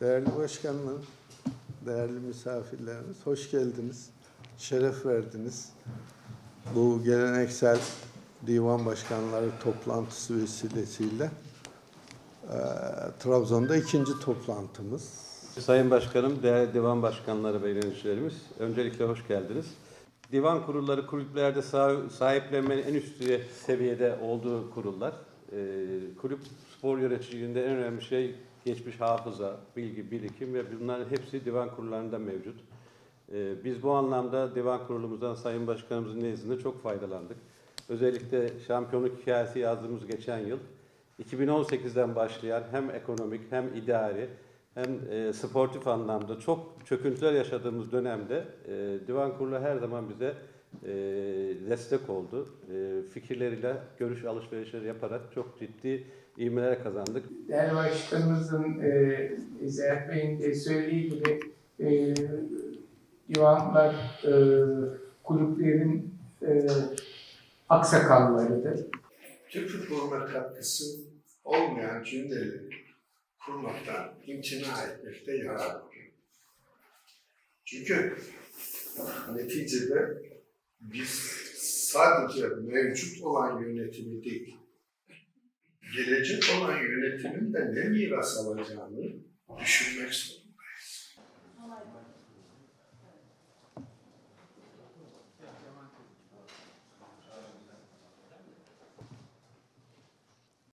Değerli başkanlarım, değerli misafirlerimiz, hoş geldiniz. Şeref verdiniz. Bu geleneksel divan başkanları toplantısı vesilesiyle eee, Trabzon'da ikinci toplantımız. Sayın Başkanım, değerli divan başkanları ve yöneticilerimiz, öncelikle hoş geldiniz. Divan kurulları kulüplerde sah- sahiplenmenin en üst seviyede olduğu kurullar. Ee, kulüp spor yöneticiliğinde en önemli şey geçmiş hafıza, bilgi, birikim ve bunların hepsi divan kurullarında mevcut. Ee, biz bu anlamda divan kurulumuzdan Sayın Başkanımızın nezdinde çok faydalandık. Özellikle şampiyonluk hikayesi yazdığımız geçen yıl 2018'den başlayan hem ekonomik hem idari hem e, sportif anlamda çok çöküntüler yaşadığımız dönemde e, divan kurulu her zaman bize e, destek oldu. E, fikirleriyle görüş alışverişleri yaparak çok ciddi ivmeler kazandık. Değerli Başkanımızın e, Zeynep Bey'in de söylediği gibi e, divanlar e, kulüplerin e, aksakallarıdır. Türk futboluna katkısı olmayan cümleleri kurmaktan imtina etmekte yarar var. Çünkü neticede biz sadece mevcut olan yönetimi değil, gelecek olan yönetimin de ne miras alacağını düşünmek zorundayız.